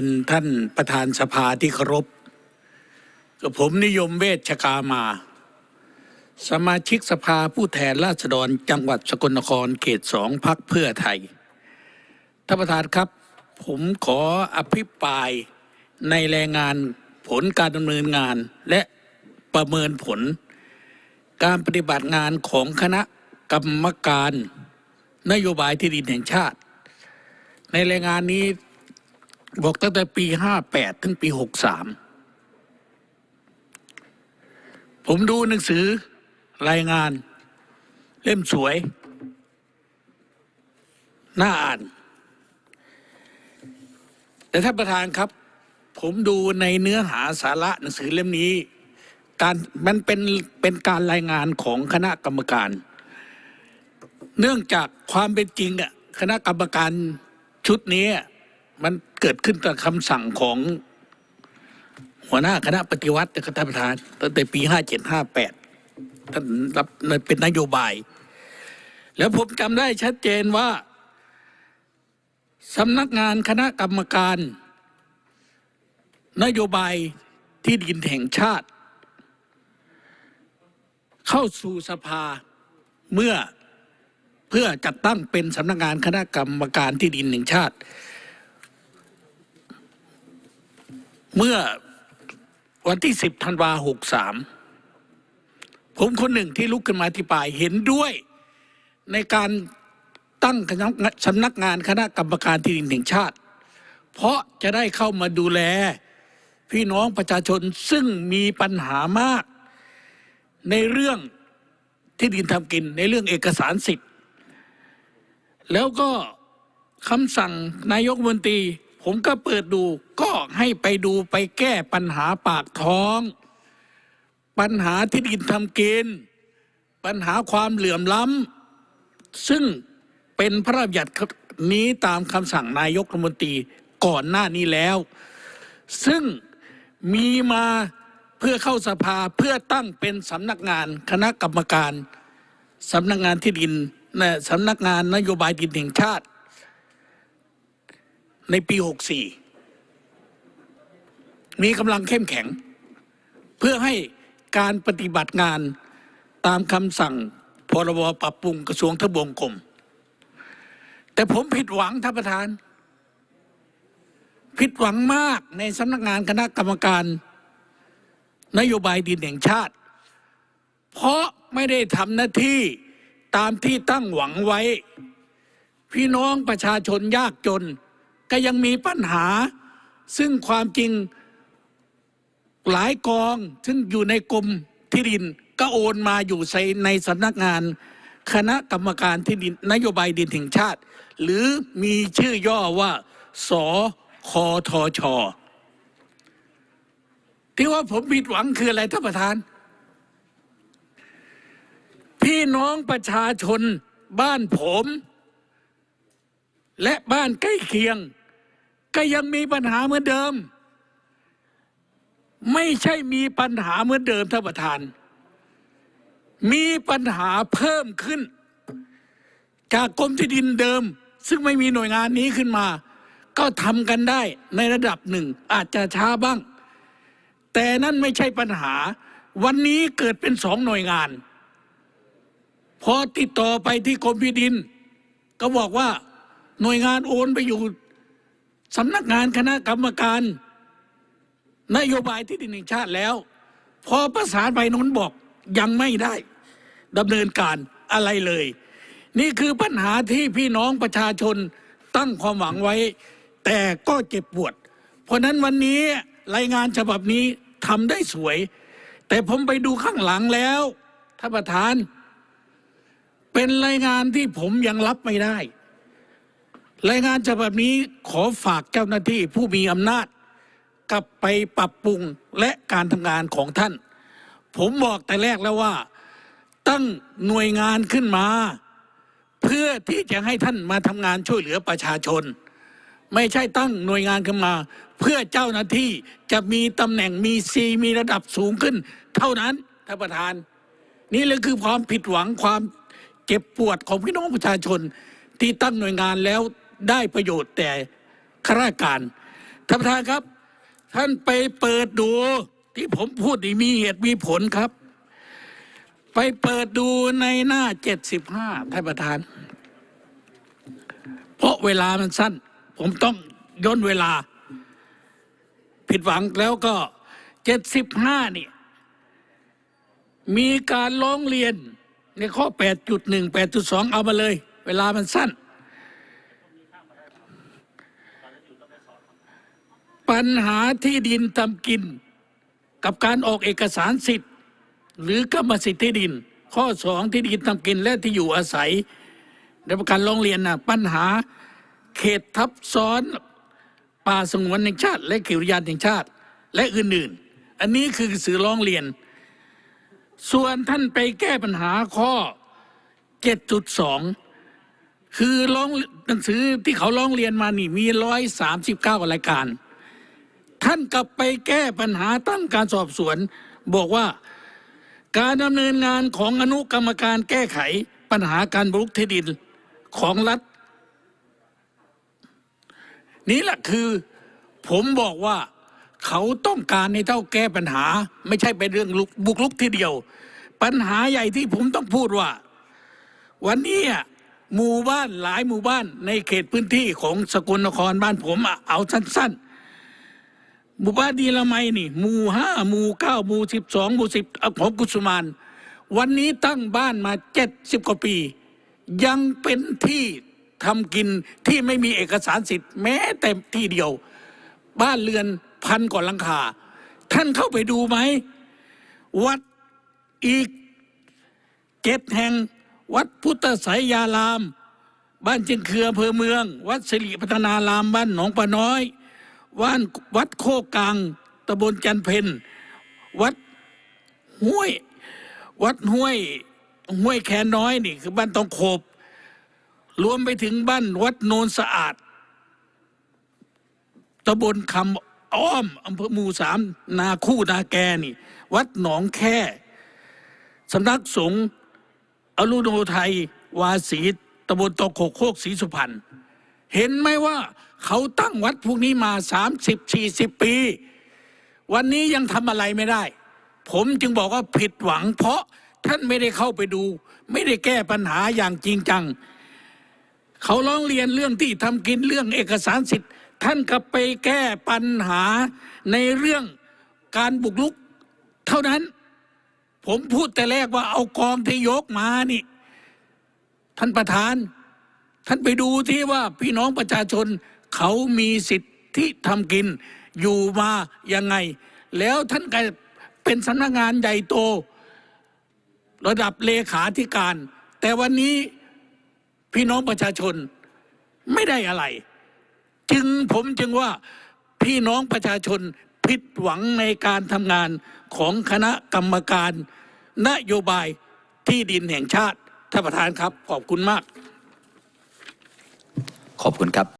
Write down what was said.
เป็นท่านประธานสภาที่เคารพกับผมนิยมเวชชกามา สมาชิกสภาผู้แทนราษฎรจังหวัดสกลนครเขตสองพักเพื่อไทยท่านประธานครับ ผมขออภิปรายในแรงงานผลการดำเนินงานและประเมินผล การปฏิบัติงานของคณะกรรมการนโยบายที่ดินแห่งชาติ ในรายงานนี้ บอกตั้งแต่ปีห้าแปดถึงปีหกสามผมดูหนังสือรายงาน เล่มสวย น่าอ่าน แต่ท่านประธานครับ ผมดูในเนื้อหาสาระหนังสือเล่มนี้ การมันเป็นเป็นการรายงานของคณะกรรมการ เนื่องจากความเป็นจริงอะคณะกรรมการชุดนี้ มันเกิดขึ้นจากคำสั่งของหัวหน้าคณะปฏิวัตินะครับท่านประธานตั้งแต่ปีห้าเจ็ดห้าแปดท่านรับเป็นนโยบาย แล้วผมจำได้ชัดเจนว่าสำนักงานคณะกรรมการ นโยบายที่ดินแห่งชาติ เข้าสู่สภาเมื่อเพื่อจัดตั้งเป็นสำนักงานคณะกรรมการที่ดินแห่งชาติ เมื่อวันที่10ธันวาหกสามผมคนหนึ่งที่ลุกขึ้นมาที่ปลายเห็นด้วยในการตั้งคณะสำนักงานคณะกรรมการที่ดินแห่งชาติ เพราะจะได้เข้ามาดูแลพี่น้องประชาชนซึ่งมีปัญหามาก ในเรื่องที่ดินทำกินในเรื่องเอกสารสิทธิ์ แล้วก็คำสั่งนายกมนตรี ผมก็เปิดดูก็ให้ไปดูไปแก้ปัญหาปากท้อง ปัญหาที่ดินทำกิน ปัญหาความเหลื่อมล้ำซึ่งเป็นพระราชบัญญัตินี้ตามคำสั่งนายกรัฐมนตรีก่อนหน้านี้แล้ว ซึ่งมีมาเพื่อเข้าสภาเพื่อตั้งเป็นสำนักงานคณะกรรมการสำนักงานที่ดินสำนักงานนโยบายดินแห่งชาติ ในปี 64 มีกำลังเข้มแข็ง เพื่อให้การปฏิบัติงานตามคำสั่งพรบปรับปรุงกระทรวงทบวงกรมแต่ผมผิดหวังท่านประธาน ผิดหวังมากในสำนักงานคณะกรรมการ นโยบายดินแห่งชาติ เพราะไม่ได้ทำหน้าที่ตามที่ตั้งหวังไว้ พี่น้องประชาชนยากจน ก็ยังมีปัญหา ซึ่งความจริงหลายกอง ซึ่งอยู่ในกรมที่ดินก็โอนมาอยู่ในสำนักงานคณะกรรมการที่ดินนโยบายดินแห่งชาติ หรือมีชื่อย่อว่า สคทช ที่ว่าผมผิดหวังคืออะไรท่านประธาน พี่น้องประชาชนบ้านผม และบ้านใกล้เคียง ก็ยังมีปัญหาเหมือนเดิม ไม่ใช่มีปัญหาเหมือนเดิมท่านประธาน มีปัญหาเพิ่มขึ้น จากกรมที่ดินเดิม ซึ่งไม่มีหน่วยงานนี้ขึ้นมา ก็ทำกันได้ในระดับหนึ่งอาจจะช้าบ้าง แต่นั่นไม่ใช่ปัญหา วันนี้เกิดเป็นสองหน่วยงาน พอติดต่อไปที่กรมที่ดิน ก็บอกว่าหน่วยงานโอนไปอยู่ สำนักงานคณะกรรมการ นโยบายที่ดินแห่งชาติแล้ว พอประสานไปน้นบอกยังไม่ได้ดำเนินการอะไรเลย นี่คือปัญหาที่พี่น้องประชาชนตั้งความหวังไว้ แต่ก็เจ็บปวด เพราะนั้นวันนี้รายงานฉบับนี้ทำได้สวย แต่ผมไปดูข้างหลังแล้วท่านประธาน เป็นรายงานที่ผมยังรับไม่ได้ รายงานฉบับนี้ขอฝากเจ้าหน้าที่ผู้มีอำนาจ กลับไปปรับปรุงและการทำงานของท่าน ผมบอกแต่แรกแล้วว่า ตั้งหน่วยงานขึ้นมา เพื่อที่จะให้ท่านมาทำงานช่วยเหลือประชาชน ไม่ใช่ตั้งหน่วยงานขึ้นมา เพื่อเจ้าหน้าที่จะมีตำแหน่งมีซีมีระดับสูงขึ้น เท่านั้นท่านประธาน นี่เลยคือความผิดหวังความเจ็บปวดของพี่น้องประชาชนที่ตั้งหน่วยงานแล้ว ได้ประโยชน์แต่ข้าราชการท่านประธานครับ ท่านไปเปิดดูที่ผมพูดนี่มีเหตุมีผลครับ ไปเปิดดูในหน้าเจ็ดสิบห้าท่านประธาน เพราะเวลามันสั้น ผมต้องย่นเวลา ผิดหวังแล้วก็เจ็ดสิบห้านี่มีการร้องเรียนในข้อ 8.1 8.2 เอามาเลย เวลามันสั้น ปัญหาที่ดินทำกิน กับการออกเอกสารสิทธิ์ หรือกรรมสิทธิ์ที่ดิน ข้อสองที่ดินทำกินและที่อยู่อาศัยในประการร้องเรียนนะปัญหาเขตทับซ้อนป่าสงวนแห่งชาติ และเขตอุทยานแห่งชาติ และอื่นๆ อันนี้คือสื่อร้องเรียน ส่วนท่านไปแก้ปัญหาข้อ 7.2 คือร้องหนังสือที่เขาร้องเรียนมานี่มี 139 รายการ ท่านกลับไปแก้ปัญหาตั้งการสอบสวน บอกว่าการดำเนินงานของอนุกรรมการแก้ไขปัญหาการบุกรุกที่ดินของรัฐ นี่แหละคือผมบอกว่าเขาต้องการให้เท่าแก้ปัญหา ไม่ใช่เป็นเรื่องบุกลุกทีเดียว ปัญหาใหญ่ที่ผมต้องพูดว่า วันนี้หมู่บ้านหลายหมู่บ้านในเขตพื้นที่ของสกลนครบ้านผมอะเอาสั้น ๆ หมู่บ้านดีละไมนี่หมู่ห้าหมู่เก้าหมู่สิบสองหมู่สิบของกุสุมาน วันนี้ตั้งบ้านมาเจ็ดสิบกว่าปี ยังเป็นที่ทำกินที่ไม่มีเอกสารสิทธิ์แม้แต่ที่เดียว บ้านเรือนพันกว่าหลังคา ท่านเข้าไปดูไหม วัดอีกเจ็ดแห่ง วัดพุทธไสยาราม บ้านเจียงเคืออำเภอเมือง วัดสิริพัฒนารามบ้านหนองปะน้อย วัดวัดโคกลางตำบลจันเพนวัดห้วย วัดห้วยห้วยแคนน้อยนี่คือบ้านตองโขบ รวมไปถึงบ้านวัดโนนสะอาดตำบลคำอ้อมอำเภอหมู่สามนาคู่นาแกนี่ วัดหนองแค่สำนักสงฆ์อรุโนไทย วาสีตำบลตอโขกโคกศรีสุพรรณ เห็นไหมว่าเขาตั้งวัดพวกนี้มาสามสิบสี่สิบปี วันนี้ยังทำอะไรไม่ได้ ผมจึงบอกว่าผิดหวัง เพราะท่านไม่ได้เข้าไปดู ไม่ได้แก้ปัญหาอย่างจริงจัง เขาร้องเรียนเรื่องที่ทำกินเรื่องเอกสารสิทธิ์ ท่านก็ไปแก้ปัญหาในเรื่องการบุกรุก เท่านั้น ผมพูดแต่แรกว่าเอากองที่ยกมานี่ ท่านประธาน ท่านไปดูที่ว่าพี่น้องประชาชนเขามีสิทธิทำกินอยู่มายังไง แล้วท่านก็เป็นสำนักงานใหญ่โต ระดับเลขาธิการ แต่วันนี้พี่น้องประชาชนไม่ได้อะไร จึงผมจึงว่าพี่น้องประชาชนผิดหวังในการทำงานของคณะกรรมการ นโยบายที่ดินแห่งชาติท่านประธานครับ ขอบคุณมาก ขอบคุณครับ